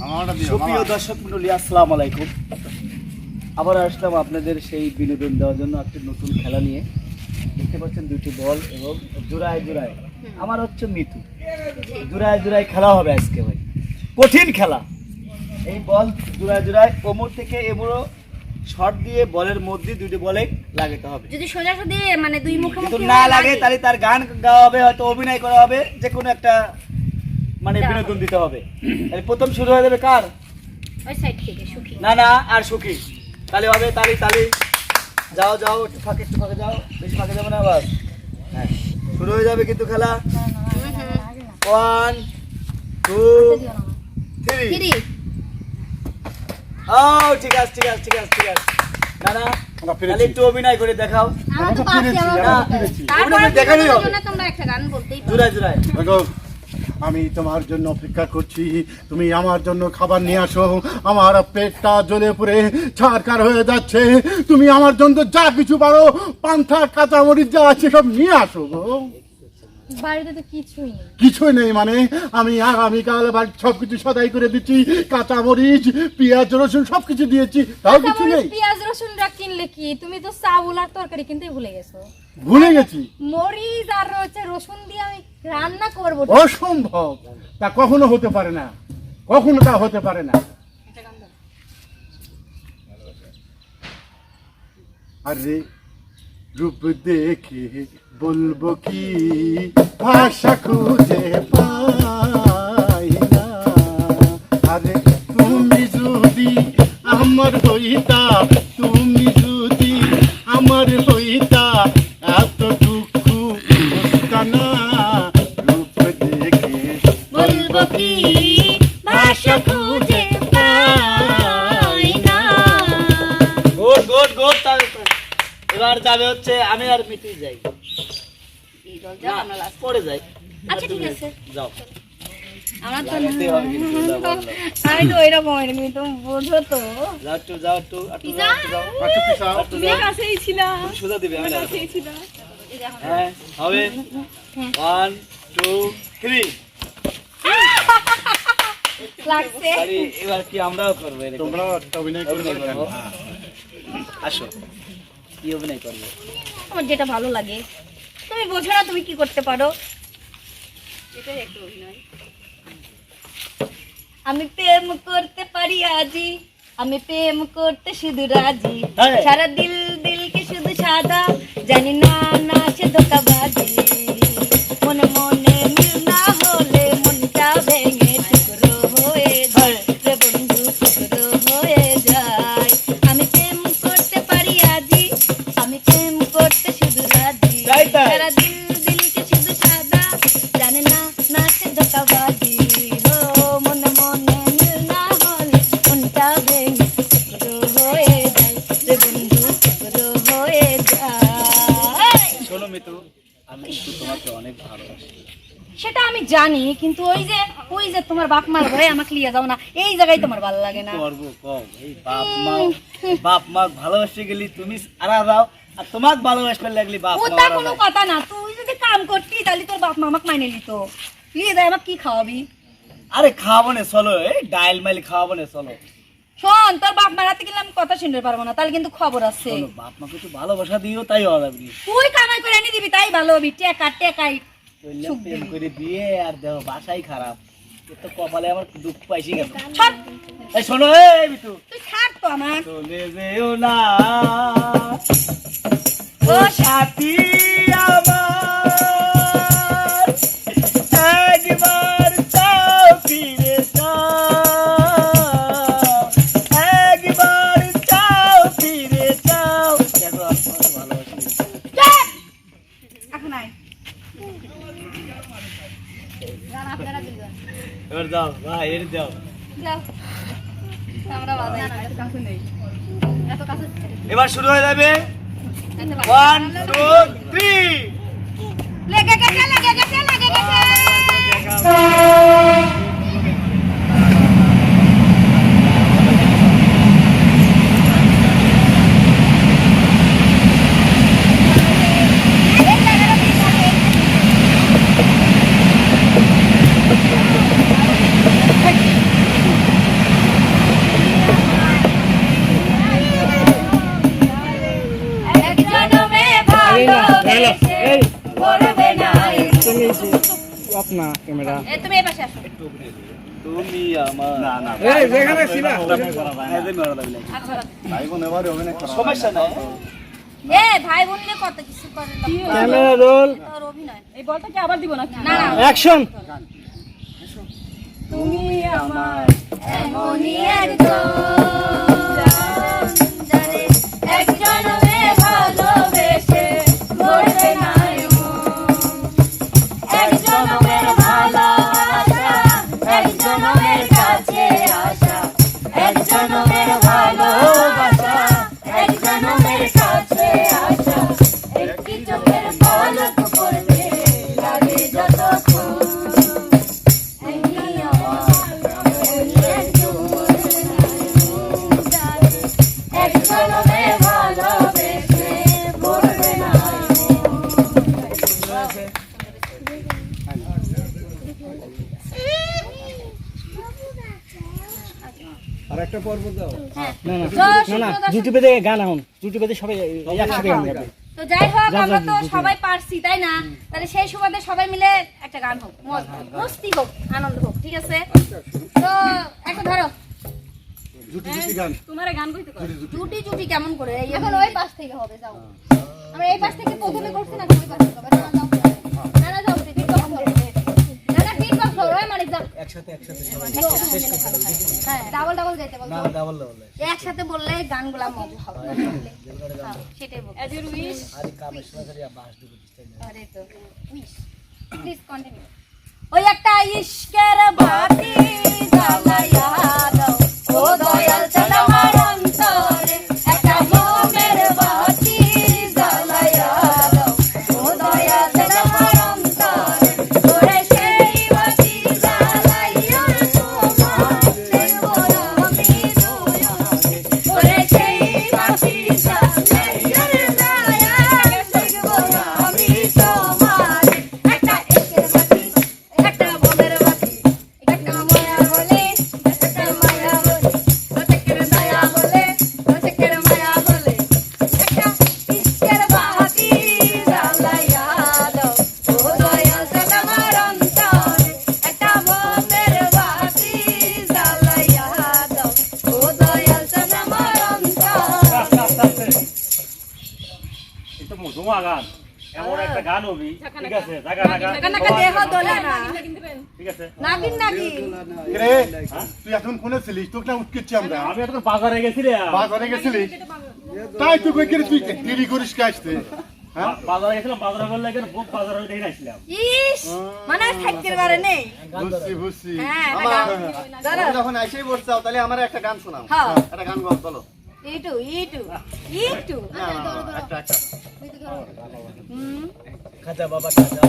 সুপ্রিয় দর্শক মন্ডলী আসসালামু আলাইকুম। আবার আসলাম আপনাদের সেই বিনোদন দেওয়ার জন্য একটি নতুন খেলা নিয়ে। দেখতে পাচ্ছেন দুটি বল এবং জোড়ায় জোড়ায়। আমার হচ্ছে মিতু। জোড়ায় জোড়ায় খেলা হবে আজকে ভাই। কঠিন খেলা। এই বল জোড়ায় জোড়ায় কোমর থেকে এমরো শট দিয়ে বলের মধ্যে দুটি বলে লাগাতে হবে। যদি সোজা সোজা মানে দুই মুখে না লাগে তাহলে তার গান গাওয়া হবে হয়তো অভিনয় করা হবে যে কোনো একটা মানে বিনোদন দিতে হবে। তাহলে প্রথম শুরু হয়ে যাবে কার? ওই সাইড থেকে সুখী। না না আর সুখী। তাহলে হবে তালি তালি। যাও যাও একটু ফাঁকে একটু ফাঁকে যাও। বেশি ফাঁকে যাবে না আবার। হ্যাঁ শুরু হয়ে যাবে কিন্তু খেলা। ওয়ান টু থ্রি ও ঠিক আছে ঠিক আছে ঠিক আছে ঠিক আছে। না না তাহলে একটু অভিনয় করে দেখাও। দেখানোই হবে। জোড়ায় জোড়ায়। দেখো আমি তোমার জন্য অপেক্ষা করছি। তুমি আমার জন্য খাবার নিয়ে আসো। আমার পেটটা জ্বলে পড়ে ছাড়কার হয়ে যাচ্ছে। তুমি আমার জন্য যা কিছু পারো পান্থা কাঁচামরিচ যা আছে সব নিয়ে আসো গো। বাড়িতে তো কিছুই নেই। কিছুই নেই মানে আমি আগামীকাল বাড়ি সব কিছু সদাই করে দিচ্ছি কাঁচামরিচ পেঁয়াজ রসুন সব কিছু দিয়েছি তাও কিছু নেই। পেঁয়াজ রসুনটা কিনলে কি? তুমি তো চাউল আর তরকারি কিনতে ভুলে গেছো। ভুলে গেছি। মরিচ আর হচ্ছে রসুন দিয়ে আমি রান্না করব। অসম্ভব। তা কখনো হতে পারে না। কখনো তা হতে পারে না। আরে রূপ দেখে বলব কি? ভাষা খুঁজে পাই না। আরে তুমি যদি আমার হইতা এই জল যাও, আমরা last। পরে যাই। আচ্ছা ঠিক আছে। যাও। আমার তো লাগাতে হবে কিন্তু, যাও, যাও, যাও। আমি তো ওইরকম হয়নি তুমি তো বোঝো তো। যাও একটু যাও একটু একটু যাও, একটু পিছাও। একটু কাছেই ছিলাম সোজা দিবে আমি লাগাবো। এই হ্যাঁ হবে। ওয়ান টু থ্রি লাগছে। আরে এবার কি আমরাও করব একটা অভিনয়। করব। আসো। কি অভিনয় করবে? আমার যেটা ভালো লাগে তুমি বোঝো না তুমি কি করতে পারো। এটাই একটু অভিনয়। আমি প্রেম করতে পারি আজি আমি প্রেম করতে শুধু রাজি। সারা দিল দিলকে শুধু সাদা জানি না না সে ধোকাবাজি। মিতু আমি কিন্তু তোমাকে অনেক ভালোবাসি। সেটা আমি জানি কিন্তু ওই যে ওই যে তোমার বাপ মার ঘরে আমাকে লিয়ে যাও না এই জায়গায় তোমার ভালো লাগে না। করব কম এই বাপ মা বাপ মা ভালোবাসতে গেলি তুমি আরা দাও আর তোমাক ভালোবাসতে লাগলি বাপ মা ওটা কোনো কথা না তুই যদি কাম করতি তাহলে তোর বাপ মা আমাকে মাইনে নিত। লিয়ে যায় আমাকে কি খাওয়াবি? আরে খাওয়াবো না চলো এই ডাইল মাইল খাওয়াবো না চলো। শোন তোর বাপ মার হাতে গেলে আমি কথা শুনতে পারব না তাহলে কিন্তু খবর আছে। শোনো, বাপ মাকে একটু ভালোবাসা দিও তাই হবে আপনি। তুই কামাই করে এনে দিবি তাই ভালো হবি টেকা টেকাই। চললাম প্রেম করে বিয়ে আর দেখো বাসাই খারাপ। এ তো কপালে আমার দুঃখ পাইছি ছাড়। এই শোনো এই বিটু তুই ছাড় তো আমার। চলে যেও না। ও সাথী আমার এর দাও এবার শুরু হয়ে যাবে। ওয়ান টু থ্রি লেগে গেছে লেগে গেছে লেগে গেছে। এ, তুমি এই পাশে আসো। তুমি আমার না না। এই যেখানে ছিলা আচ্ছা ভাই বোন এবারে অভিনয় করা সমস্যা নাই। এ ভাই বোন নিয়ে কত কিছু করে ক্যামেরা রোল তোর অভিনয়। এই বলটা কি আবার দিব নাকি? না না। অ্যাকশন তুমি আমার এমনই একজন। না না। ইউটিউবে দেখে গান এখন ইউটিউবে দেখে সবাই একসাথে গান গাবে। তো যাই হোক আমরা তো সবাই পারছি তাই না? তাহলে সেই সুবাদে সবাই মিলে একটা গান হোক। মজ মস্তি হোক আনন্দ হোক ঠিক আছে? তো একটা ধরো। জুটি জুটি গান। তোমারে গান কইতে কর জুটি জুটি। কেমন করে? এই এখন ওই পাশ থেকে হবে যাও। আমরা এই পাশ থেকে প্রথমে করছি না ওই পাশ থেকে একসাথে হ্যাঁ ডাবল ডাবল যেতে বলছো। না ডাবল ডাবল একসাথে বললে গানগুলা মজা হবে। হ্যাঁ, সেটাই বল এজ ইউ উইশ আর কামের সময় বাস দিব আরে তো প্লিজ কন্টিনিউ ওই একটা ইশকের বাতি জ্বালাইয়া দাও। ও দয়াল গান এমন একটা গান হবি। ঠিক আছে জায়গা জায়গা নাকা নাকা দেহ দোলা না ঠিক আছে। নাগিন নাগিন রে তুই এখন কোনে ছিলিস? তোকে না উঠকেছি আমরা। আমি একটা বাজারে গেছিলাম। বাজারে গেছিলি তাই তুই কই করে তুই দেরি করিস কে আসতে? হ্যাঁ? বাজারে গেছিলাম বাজারে বললে এখানে বুক বাজারে দেখে আসছিলাম ইস! মানে থাকতে পারে নেই বুঝছি বুঝছি। হ্যাঁ একটা গান। যখন আইসেই তাহলে আমার একটা গান শোনাও। হ্যাঁ। একটা গান গাও চলো। ইটু ইটু ইটু। না, না, না, একটা একটা। হুম খাজা বাবা খাজা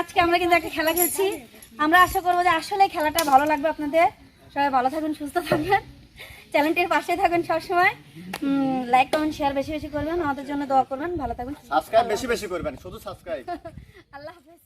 আজকে আমরা কিন্তু একটা খেলা খেলছি। আমরা আশা করব যে আসলে খেলাটা ভালো লাগবে আপনাদের। সবাই ভালো থাকবেন সুস্থ থাকবেন। চ্যানেলটির পাশে থাকবেন সবসময়। লাইক কমেন্ট শেয়ার বেশি বেশি করবেন। আমাদের জন্য দোয়া করবেন। ভালো থাকবেন সাবস্ক্রাইব বেশি বেশি করবেন শুধু সাবস্ক্রাইব আল্লাহ হাফেজ।